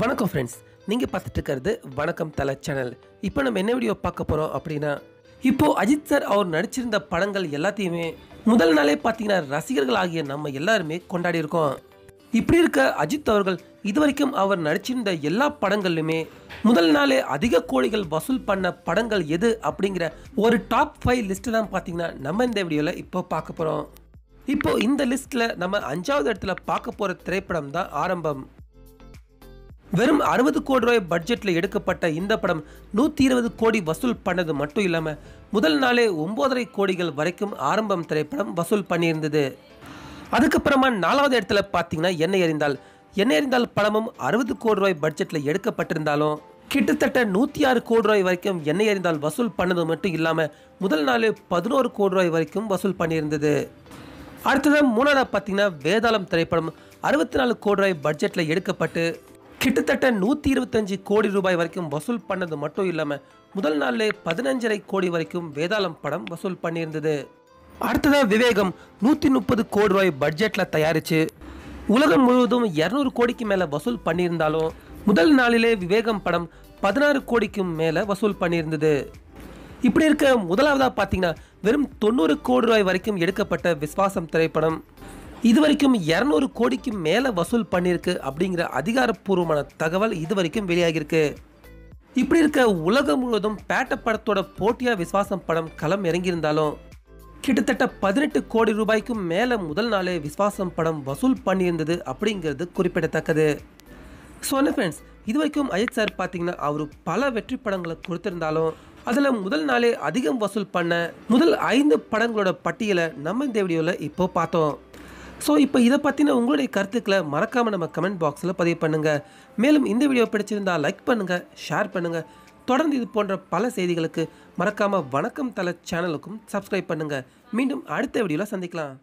வணக்கம் ஃப்ரெண்ட்ஸ் நீங்கள் பார்த்துட்டு இருக்கிறது வணக்கம் தலை சேனல் இப்போ நம்ம என்ன வீடியோ பார்க்க போகிறோம் அப்படின்னா இப்போது அஜித் சார் அவர் நடிச்சிருந்த படங்கள் எல்லாத்தையுமே முதல் நாளே பார்த்தீங்கன்னா ரசிகர்கள் ஆகிய நம்ம எல்லாருமே கொண்டாடி இருக்கோம். இப்படி இருக்க அஜித் அவர்கள் இதுவரைக்கும் அவர் நடிச்சிருந்த எல்லா படங்கள்லையுமே முதல் நாளே அதிக கோடிகள் வசூல் பண்ண படங்கள் எது அப்படிங்கிற ஒரு டாப் ஃபைவ் லிஸ்ட்டு தான் பார்த்தீங்கன்னா நம்ம இந்த வீடியோவில் இப்போ பார்க்க போகிறோம் இப்போ இந்த லிஸ்ட்டில் நம்ம அஞ்சாவது இடத்துல பார்க்க போகிற திரைப்படம் தான் ஆரம்பம். வெறும் அறுபது கோடி ரூபாய் பட்ஜெட்டில் எடுக்கப்பட்ட இந்த படம் நூற்றி இருபது கோடி வசூல் பண்ணது மட்டும் இல்லாமல் முதல் நாளே ஒம்போதரை கோடிகள் வரைக்கும் ஆரம்பம் திரைப்படம் வசூல் பண்ணியிருந்தது. அதுக்கப்புறமா நாலாவது இடத்துல பார்த்தீங்கன்னா என்னை எறிந்தால். என்னை எறிந்தால் படமும் அறுபது கோடி ரூபாய் பட்ஜெட்டில் எடுக்கப்பட்டிருந்தாலும் கிட்டத்தட்ட நூற்றி ஆறு கோடி ரூபாய் வரைக்கும் எண்ணெய் எறிந்தால் வசூல் பண்ணது மட்டும் இல்லாமல் முதல் நாளே பதினோரு கோடி ரூபாய் வரைக்கும் வசூல் பண்ணியிருந்தது. அடுத்ததாக மூணாவது பார்த்தீங்கன்னா வேதாளம் திரைப்படம் அறுபத்தி நாலு கோடி ரூபாய் பட்ஜெட்டில் எடுக்கப்பட்டு கிட்டத்தட்ட நூற்றி இருபத்தஞ்சு கோடி ரூபாய் வரைக்கும் வசூல் பண்ணது மட்டும் இல்லாமல் முதல் நாளிலே பதினஞ்சரை கோடி வரைக்கும் வேதாளம் படம் வசூல் பண்ணியிருந்தது. அடுத்ததாக விவேகம் நூற்றி முப்பது கோடி ரூபாய் பட்ஜெட்டில் தயாரித்து உலகம் முழுவதும் இரநூறு கோடிக்கு மேலே வசூல் பண்ணியிருந்தாலும் முதல் நாளிலே விவேகம் படம் பதினாறு கோடிக்கும் மேலே வசூல் பண்ணியிருந்தது. இப்படி இருக்க முதலாவதாக பார்த்தீங்கன்னா வெறும் தொண்ணூறு கோடி ரூபாய் வரைக்கும் எடுக்கப்பட்ட விஸ்வாசம் திரைப்படம். இது வரைக்கும் இரநூறு கோடிக்கு மேலே வசூல் பண்ணியிருக்கு அப்படிங்கிற அதிகாரப்பூர்வமான தகவல் இது வரைக்கும் வெளியாகியிருக்கு. இப்படி இருக்க உலகம் முழுவதும் பேட்ட படத்தோட போட்டியா விஸ்வாசம் படம் களம் இறங்கியிருந்தாலும் கிட்டத்தட்ட பதினெட்டு கோடி ரூபாய்க்கும் மேலே முதல் நாளே விஸ்வாசம் படம் வசூல் பண்ணியிருந்தது அப்படிங்கிறது குறிப்பிடத்தக்கது. ஸோ என்ன ஃப்ரெண்ட்ஸ் இது வரைக்கும் அஜித் சார் பார்த்தீங்கன்னா அவர் பல வெற்றி படங்களை கொடுத்திருந்தாலும் அதில் முதல் நாளே அதிகம் வசூல் பண்ண முதல் ஐந்து படங்களோட பட்டியலை நம்ம இந்த வீடியோவில் இப்போ பார்த்தோம். ஸோ இப்போ இதை பற்றின உங்களுடைய கருத்துக்களை மறக்காமல் நம்ம கமெண்ட் பாக்ஸில் பதிவு பண்ணுங்கள் மேலும் இந்த வீடியோ பிடிச்சிருந்தால் லைக் பண்ணுங்கள் ஷேர் பண்ணுங்கள் தொடர்ந்து இது போன்ற பல செய்திகளுக்கு மறக்காமல் வணக்கம் தலை சேனலுக்கும் சப்ஸ்கிரைப் பண்ணுங்கள் மீண்டும் அடுத்த வீடியோவில் சந்திக்கலாம்.